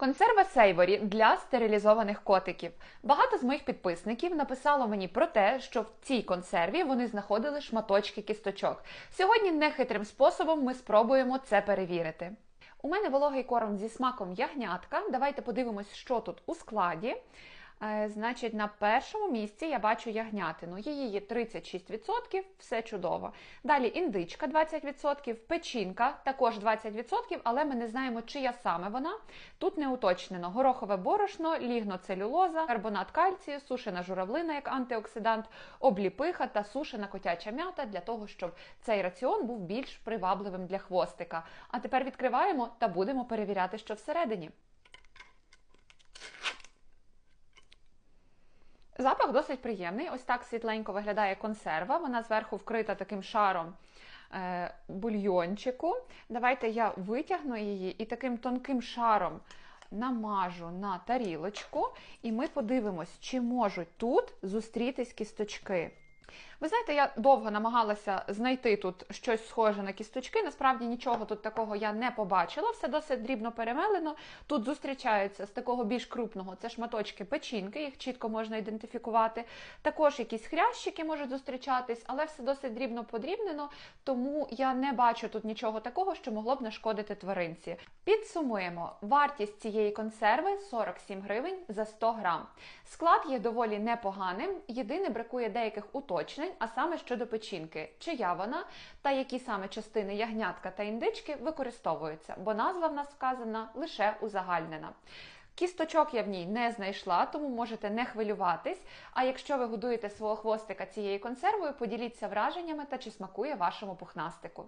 Консерва Сейворі для стерилізованих котиків. Багато з моїх підписників написало мені про те, що в цій консерві вони знаходили шматочки кісточок. Сьогодні нехитрим способом ми спробуємо це перевірити. У мене вологий корм зі смаком ягнятка. Давайте подивимось, що тут у складі. Е, Значить, на першому місці я бачу ягнятину. Її є 36%, все чудово. Далі індичка 20%, печінка також 20%, але ми не знаємо, чия саме вона. Тут не уточнено: горохове борошно, лігноцелюлоза, карбонат кальцію, сушена журавлина як антиоксидант, обліпиха та сушена котяча м'ята для того, щоб цей раціон був більш привабливим для хвостика. А тепер відкриваємо та будемо перевіряти, що всередині. Запах досить приємний. Ось так світленько виглядає консерва. Вона зверху вкрита таким шаром е, бульйончику. Давайте я витягну її і таким тонким шаром намажу на тарілочку, і ми подивимось, чи можуть тут зустрітись кісточки. Ви знаєте, я довго намагалася знайти тут щось схоже на кісточки. Насправді нічого тут такого я не побачила. Все досить дрібно перемелено. Тут зустрічаються з такого більш крупного це шматочки печінки, їх чітко можна ідентифікувати. Також якісь хрящики можуть зустрічатись, але все досить дрібно подрібнено, тому я не бачу тут нічого такого, що могло б нашкодити тваринці. Підсумуємо, вартість цієї консерви 47 гривень за 100 грам. Склад є доволі непоганим. Єдине бракує деяких уточнень, а саме щодо печінки, чия вона та які саме частини ягнятка та індички використовуються, бо назва в нас вказана лише узагальнена. Кісточок я в ній не знайшла, тому можете не хвилюватись. А якщо ви годуєте свого хвостика цією консервою, поділіться враженнями та чи смакує вашому пухнастику.